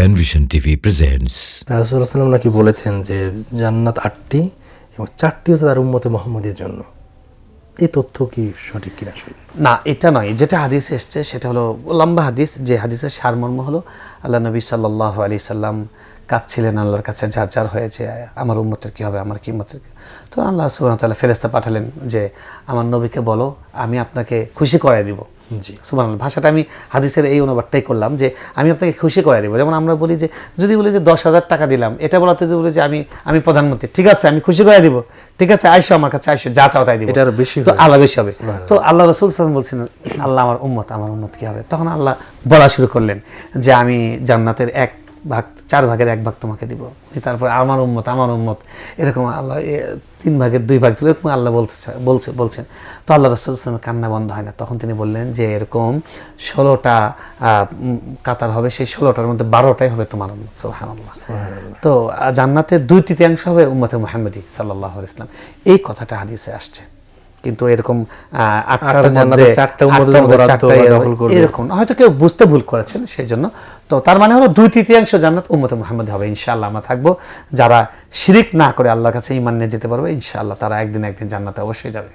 Panvision TV presents রাসুলাম নাকি বলেছেন যে জান্নাত আটটি এবং চারটি হচ্ছে তার উম্মতে মোহাম্মদের জন্য। এই তথ্য কি সঠিক কিনা না এটা নয়। যেটা হাদিস এসছে সেটা হলো লম্বা হাদিস। যে হাদিসের সারমর্ম হলো আল্লাহ নবী সাল্লাহ আলি সাল্লাম কাঁদছিলেন আল্লাহর কাছে যার যার হয়েছে আমার উম্মতের কী হবে আমার কি মতের তো আল্লাহ সুবাহ তাল্লাহ ফেরেস্তা পাঠালেন যে আমার নবীকে বলো আমি আপনাকে খুশি করাই দিব। জি। সুবাহ ভাষাটা আমি হাদিসের এই অনুবাদটাই করলাম যে আমি আপনাকে খুশি করে দেবো। যেমন আমরা বলি যে যদি বলি যে দশ হাজার টাকা দিলাম এটা বলাতে যে বলি যে আমি আমি প্রধানমন্ত্রী ঠিক আছে আমি খুশি করে দিব। ঠিক আছে আইসো আমার কাছে আইসো যা চাও তাই দিব। এটা বেশি তো আল্লাহ বেশি হবে। তো আল্লাহ রসুল সালাম বলছেন আল্লাহ আমার উম্মত আমার উম্মত কী হবে? তখন আল্লাহ বলা শুরু করলেন যে আমি জান্নাতের এক ভাগ চার ভাগের এক ভাগ তোমাকে দিব। তারপর আমার উম্মত আমার উম্মত এরকম আল্লাহ তিন ভাগের দুই ভাগ এরকম আল্লাহ বলতে বলছে বলছেন। তো আল্লাহ রসুল ইসলামের কান্না বন্ধ হয় না। তখন তিনি বললেন যে এরকম ষোলোটা কাতার হবে সেই ষোলোটার মধ্যে বারোটাই হবে তোমার উম্মত সুবহানাল্লাহ। তো আহ, জান্নাতের দুই তৃতীয়াংশ হবে উম্মতে মোহাম্মদী সাল্লাহ ইসলাম এই কথাটা হাদিসে আসছে। কিন্তু এরকম আটটার মধ্যে চারটা এরকম হয়তো কেউ বুঝতে ভুল করেছেন সেই জন্য তো তার মানে হলো দুই তৃতীয়াংশ জান্নাত উম্মতে মোহাম্মদ হবে ইনশাল্লাহ আমরা থাকব। যারা শিরিক না করে আল্লাহর কাছে ইমান নিয়ে যেতে পারবে ইনশাআল্লাহ তারা একদিন একদিন জান্নাতে অবশ্যই যাবে।